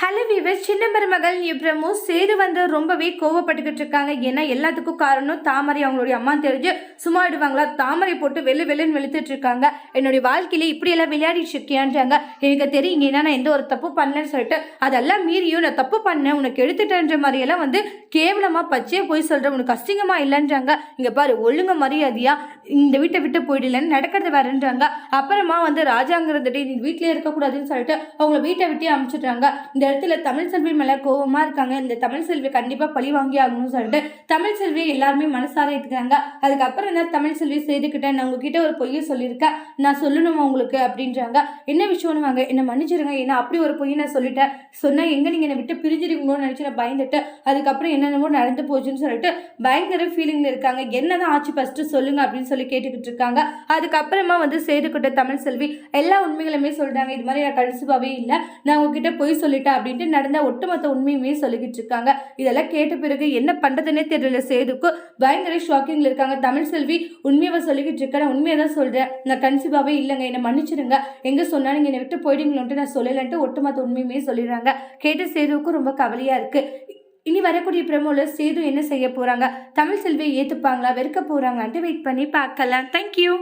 Hello viewer சின்ன மருமகள் இப்ரமும் சேது வந்து ரொம்பவே கோவப்பட்டுக்கிட்டு இருக்காங்க. ஏன்னா எல்லாத்துக்கும் காரணம் தாமரை. அவங்களுடைய அம்மா தெரிஞ்சு சும்மா விடுவாங்களா தாமரை போட்டு வெள்ளு வெள்ளுன்னு வெளுத்துட்டு இருக்காங்க. என்னுடைய வாழ்க்கையில இப்படியெல்லாம் விளையாடிட்டு இருக்கியான்றாங்க. எனக்கு தெரியுங்க ஏன்னா நான் எந்த ஒரு தப்பு பண்ணலன்னு சொல்லிட்டு அதெல்லாம் மீறியும் நான் தப்பு பண்ணேன் உனக்கு எடுத்துட்டேன்ற மாதிரியெல்லாம் வந்து கேவலமாக பச்சையே போய் சொல்கிறேன் உனக்கு அசிங்கமாக இல்லைன்றாங்க. இங்கே பாரு ஒழுங்க மரியாதையா இந்த வீட்டை விட்டு போயிடலன்னு நடக்கிறது வேறன்றாங்க. அப்புறமா வந்து ராஜாங்கிறதுட்டு நீ வீட்டிலே இருக்கக்கூடாதுன்னு சொல்லிட்டு அவங்கள வீட்டை விட்டே அமுச்சிட்றாங்க இந்த இடத்துல தமிழ் செல்வி மேலே கோவமா இருக்காங்க. இந்த தமிழ் செல்வி கண்டிப்பாக பழி வாங்கி ஆகணும்னு சொல்லிட்டு தமிழ் செல்வி எல்லாருமே மனசார இருக்கிறாங்க அதுக்கப்புறம் என்ன தமிழ் செல்வி செய்துக்கிட்டேன் நான் உங்ககிட்ட ஒரு பொய்யை சொல்லியிருக்கேன் நான் சொல்லணுமா உங்களுக்கு அப்படின்றாங்க. என்ன விஷயம்னு வாங்க என்னை மன்னிச்சிருங்க. ஏன்னா அப்படி ஒரு பொய்யை நான் சொல்லிட்டேன். சொன்னால் எங்கே நீங்கள் என்னை விட்டு பிரிஞ்சிருக்கணும்னு நினச்சி நான் பயந்துட்டு அதுக்கப்புறம் என்னென்னமோ நடந்து போச்சுன்னு சொல்லிட்டு பயங்கர ஃபீலிங்கில் இருக்காங்க. என்னதான் ஆச்சு ஃபஸ்ட்டு சொல்லுங்க அப்படின்னு சொல்லி கேட்டுக்கிட்டு இருக்காங்க. அதுக்கப்புறமா வந்து செய்துக்கிட்ட தமிழ் செல்வி எல்லா உண்மைகளுமே சொல்கிறாங்க இது மாதிரி நான் கடைசிப்பாவே இல்லை. நான் உங்ககிட்ட பொய் சொல்லிட்டேன் அப்படின்ட்டு நடந்த ஒட்டுமொத்த உண்மையுமே சொல்லிக்கிட்டு இருக்காங்க. இதெல்லாம் கேட்ட பிறகு என்ன பண்ணுறதுனே தெரியல. சேதுக்கு பயங்கர ஷாக்கிங்கில் இருக்காங்க. தமிழ் செல்வி உண்மையை சொல்லிக்கிட்டு இருக்கேன். நான் உண்மையை தான் சொல்கிறேன் நான் கன்சீவாகவே இல்லைங்க. என்னை மன்னிச்சிடுங்க எங்கே சொன்னா நீங்கள் என்னை விட்டு போயிடுங்களோன்ட்டு நான் சொல்லலைன்ட்டு ஒட்டுமொத்த உண்மையுமே சொல்லிடுறாங்க. கேட்ட சேதுவுக்கும் ரொம்ப கவலையாக இருக்குது இனி வரக்கூடிய பிரமோல சேது என்ன செய்ய போறாங்க? தமிழ் செல்வியை ஏத்துப்பாங்களா? வெறுக்க போறாங்களான்ட்டு வெயிட் பண்ணி பார்க்கலாம். தேங்க்யூ